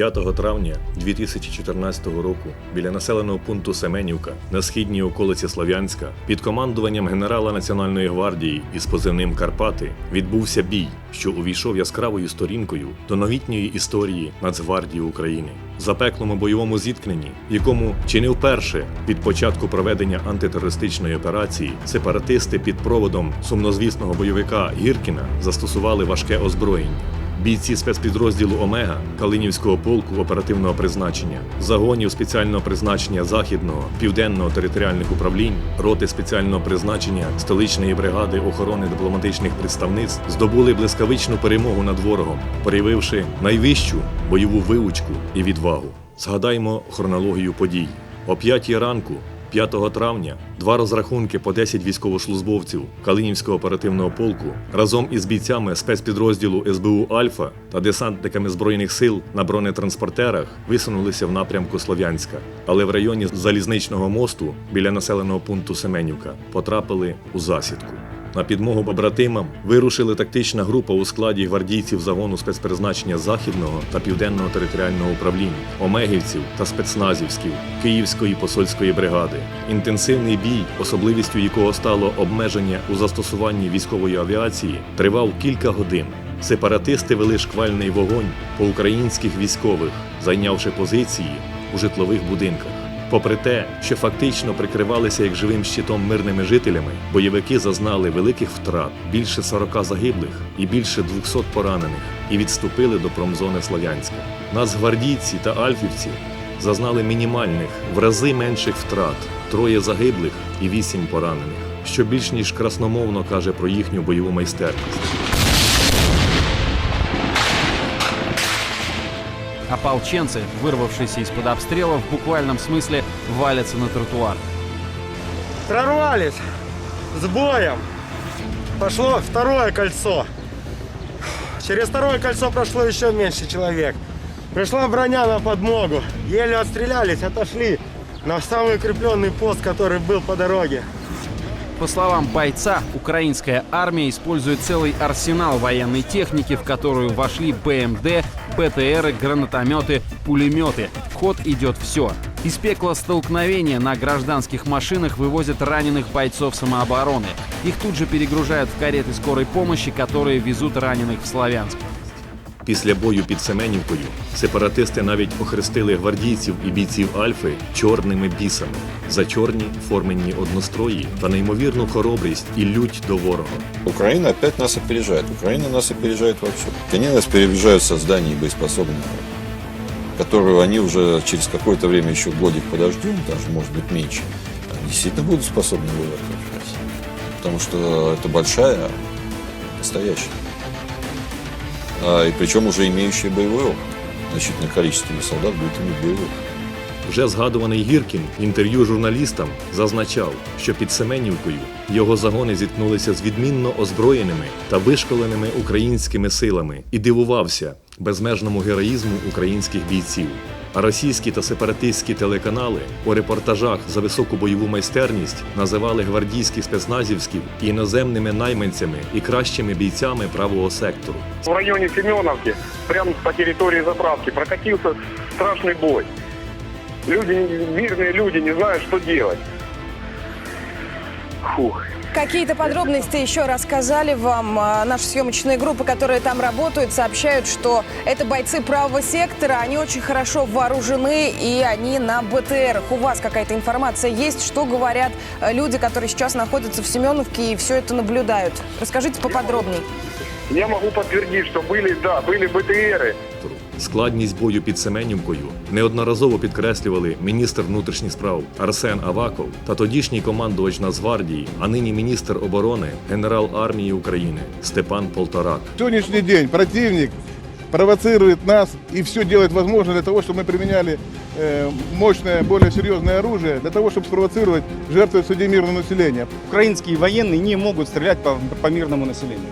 5 травня 2014 року біля населеного пункту Семенівка на східній околиці Слов'янська під командуванням генерала Національної гвардії із позивним Карпати відбувся бій, що увійшов яскравою сторінкою до новітньої історії Нацгвардії України. Запеклому бойовому зіткненні, якому чи не вперше від початку проведення антитерористичної операції сепаратисти під проводом сумнозвісного бойовика Гіркіна застосували важке озброєння. Бійці спецпідрозділу Омега Калинівського полку оперативного призначення, загонів спеціального призначення Західного, Південного територіальних управлінь, роти спеціального призначення столичної бригади охорони дипломатичних представництв здобули блискавичну перемогу над ворогом, проявивши найвищу бойову вивучку і відвагу. Згадаймо хронологію подій. О 5 ранку 5 травня два розрахунки по 10 військовослужбовців Калинівського оперативного полку разом із бійцями спецпідрозділу СБУ Альфа та десантниками збройних сил на бронетранспортерах висунулися в напрямку Слов'янська, але в районі залізничного мосту біля населеного пункту Семенівка потрапили у засідку. На підмогу побратимам вирушили тактична група у складі гвардійців загону спецпризначення Західного та Південного територіального управління, омегівців та спецназівськів Київської посольської бригади. Інтенсивний бій, особливістю якого стало обмеження у застосуванні військової авіації, тривав кілька годин. Сепаратисти вели шквальний вогонь по українських військових, зайнявши позиції у житлових будинках. Попри те, що фактично прикривалися як живим щитом мирними жителями, бойовики зазнали великих втрат, більше 40 загиблих і більше 200 поранених, і відступили до промзони Слов'янська. Нацгвардійці та альфівці зазнали мінімальних, в рази менших втрат троє загиблих і вісім поранених, що більш ніж красномовно каже про їхню бойову майстерність. Ополченцы, вырвавшиеся из-под обстрела, в буквальном смысле валятся на тротуар. Прорвались с боем. Пошло второе кольцо. Через второе кольцо прошло еще меньше человек. Пришла броня на подмогу. Еле отстрелялись, отошли на самый укрепленный пост, который был по дороге. По словам бойца, украинская армия использует целый арсенал военной техники, в которую вошли БМД, БТРы, гранатометы, пулеметы. В ход идет все. Из пекла столкновения на гражданских машинах вывозят раненых бойцов самообороны. Их тут же перегружают в кареты скорой помощи, которые везут раненых в Славянск. Після бою під Семенівкою сепаратисти навіть охрестили гвардійців і бійців Альфи чорними бісами за чорні форменні однострої та неймовірну хоробрість і лють до ворога. Украина опять нас опережает. Украина нас опережает во всем. Они нас опережают в создании боеспособной армии, которую они уже через какое-то время, еще годик подождем, даже может быть меньше, они действительно будут способны воевать России. Потому что это большая армия, настоящая. И причем уже имеющие боевой опыт. Значительное количество солдат будет иметь боевой. Вже згадуваний Гіркін інтерв'ю журналістам зазначав, що під Семенівкою його загони зіткнулися з відмінно озброєними та вишколеними українськими силами і дивувався безмежному героїзму українських бійців. Російські та сепаратистські телеканали у репортажах за високу бойову майстерність називали гвардійських спецназівськів іноземними найманцями і кращими бійцями правого сектору. В районе Семеновки, прямо по территории заправки, прокатился страшный бой. Люди, мирные люди не знают, что делать. Фух. Какие-то подробности еще рассказали вам а, наши съемочные группы, которые там работают, сообщают, что это бойцы правого сектора, они очень хорошо вооружены и они на БТРах. У вас какая-то информация есть, что говорят э, люди, которые сейчас находятся в Семеновке и все это наблюдают? Расскажите поподробнее. Я могу подтвердить, что были, да, были БТРы. Складність бою під Семенівкою неодноразово підкреслювали міністр внутрішніх справ Арсен Аваков та тодішній командувач Нацгвардії, а нині міністр оборони, генерал армії України Степан Полторак. сегодняшний день противник провоцирует нас и все делает возможное для того, чтобы мы применяли э, мощное, более серьезное оружие, для того, чтобы спровоцировать жертвы среди мирного населения. украинские военные не могут стрелять по, по мирному населению.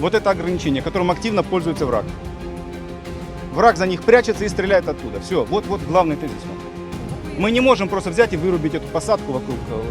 Вот это ограничение, которым активно пользуется враг. Враг за них прячется и стреляет оттуда. Все, вот, вот главный тезис. Мы не можем просто взять и вырубить эту посадку вокруг э,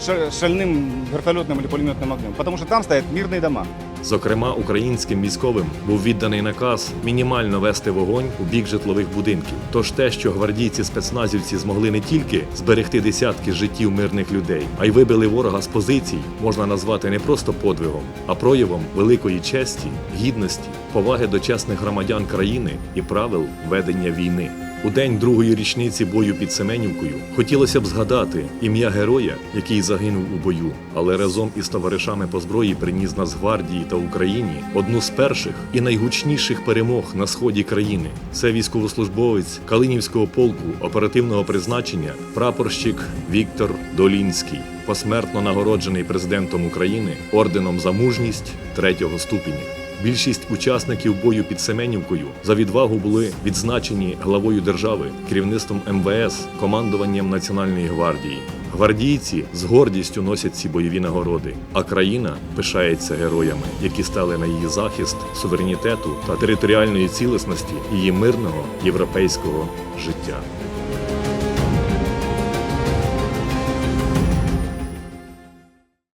ша- шальным вертолетным или пулеметным огнем, потому что там стоят мирные дома. Зокрема, українським військовим був відданий наказ мінімально вести вогонь у бік житлових будинків. Тож те, що гвардійці спецназівці змогли не тільки зберегти десятки життів мирних людей, а й вибили ворога з позицій, можна назвати не просто подвигом, а проявом великої честі, гідності, поваги до чесних громадян країни і правил ведення війни. У день другої річниці бою під Семенівкою хотілося б згадати ім'я героя, який загинув у бою, але разом із товаришами по зброї приніс Нацгвардії та Україні одну з перших і найгучніших перемог на сході країни. Це військовослужбовець Калинівського полку оперативного призначення, прапорщик Віктор Долінський, посмертно нагороджений президентом України орденом за мужність третього ступеня. Більшість учасників бою під Семенівкою за відвагу були відзначені главою держави, керівництвом МВС, командуванням Національної гвардії. Гвардійці з гордістю носять ці бойові нагороди, а країна пишається героями, які стали на її захист суверенітету та територіальної цілісності її мирного європейського життя.